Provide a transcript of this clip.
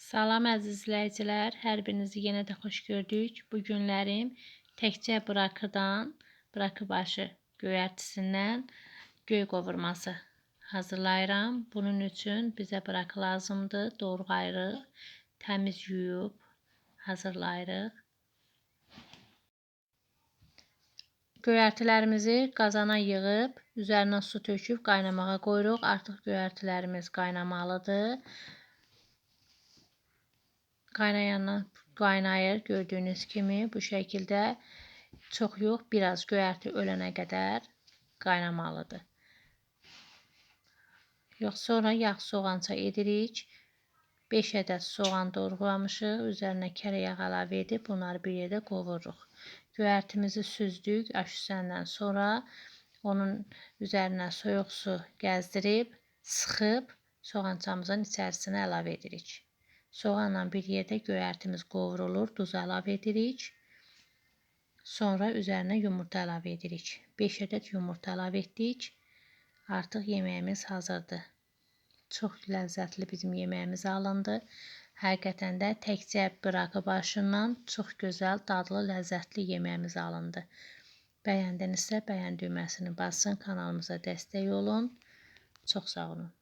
Salam əziz izləyicilər, hər birinizi yenə də xoş gördük. Bu günlərim təkcə bırakıdan, bırakı başı göyərtisindən göy qovurması hazırlayıram. Bunun üçün bizə bırakı lazımdır. Doğrayırıq, təmiz yuyub hazırlayırıq. Göyərtilərimizi qazana yığıb, üzərinə su töküb qaynamağa qoyuruq. Artıq göyərtilərimiz qaynamalıdır. Qaynayandan qaynayır gördüyünüz kimi bu şəkildə çox yox, biraz göyərti ölənə qədər qaynamalıdır. Yox, sonra yağ soğança edirik. 5 ədəd soğan doğramışıq. Üzərinə kərə yağ əlavə edib bunları bir yerdə qovururuq. Göyərtimizi süzdük aşüsəndən sonra onun üzərinə soyuq su gəzdirib, sıxıb soğançamızın içərisinə əlavə edirik. Soğanla bir yerdə göyərtimiz qovrulur, duz əlavə edirik. Sonra üzərinə yumurta əlavə edirik. 5 ədəd yumurta əlavə etdik. Artıq yeməyimiz hazırdır. Çox ləzzətli bizim yeməyimiz alındı. Həqiqətən də təkcə bıraqı başından çox gözəl, dadlı, ləzzətli yeməyimiz alındı. Bəyəndinizsə bəyən düyməsini basın, kanalımıza dəstək olun. Çox sağ olun.